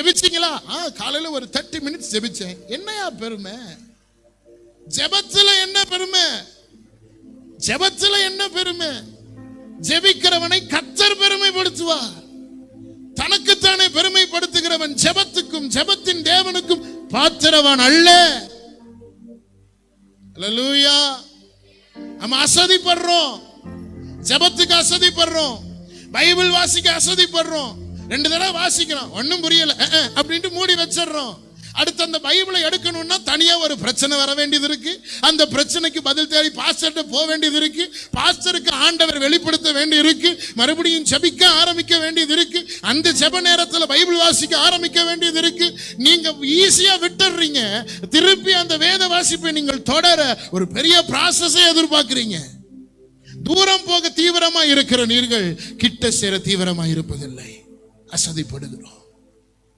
ஜெபிச்சீங்களா? ஆ காலையில ஒரு thirty minutes ஜெபிச்சேன். என்னையா பெருமை? ஜெபத்துல என்ன பெருமை? ஜெபத்துல என்ன பெருமை? ஜெபிக்கிறவனை கத்தர் பெருமைப்படுத்துவார். தனக்குத்தானே பெருமைப்படுத்துகிறவன் ஜெபத்துக்கும் ஜெபத்தின் தேவனுக்கும் பாத்திரவான் அல்ல. லூயா நம்ம அசதிப்படுறோம். ஜெபத்துக்கு அசதிப்படுறோம். பைபிள் வாசிக்க அசதிப்படுறோம். ரெண்டு தடவை வாசிக்கிறோம். ஒன்றும் புரியல. அப்படின்ட்டு மூடி வச்சிடுறோம். அடுத்து அந்த பைபிளை எடுக்கணும்னா தனியா ஒரு பிரச்சனை வர வேண்டியது இருக்கு. அந்த பிரச்சனைக்கு பதில் தேடி பாஸ்டர்கிட்ட போக வேண்டியது இருக்கு. பாஸ்டருக்கு ஆண்டவர் வெளிப்படுத்த வேண்டி இருக்கு. மறுபடியும் செபிக்க ஆரம்பிக்க வேண்டியது இருக்கு. அந்த ஜெப நேரத்துல பைபிள் வாசிக்க ஆரம்பிக்க வேண்டியது இருக்கு. நீங்க ஈஸியா விட்டுடுறீங்க. திருப்பி அந்த வேத வாசிப்பை நீங்கள் தொடர ஒரு பெரிய ப்ராசஸை எதிர்பார்க்கிறீங்க. தூரம் போக தீவிரமா இருக்கிற நீர்கள் கிட்ட சேர தீவிரமா இருப்பதில்லை. அசதிப்படுகிறோம்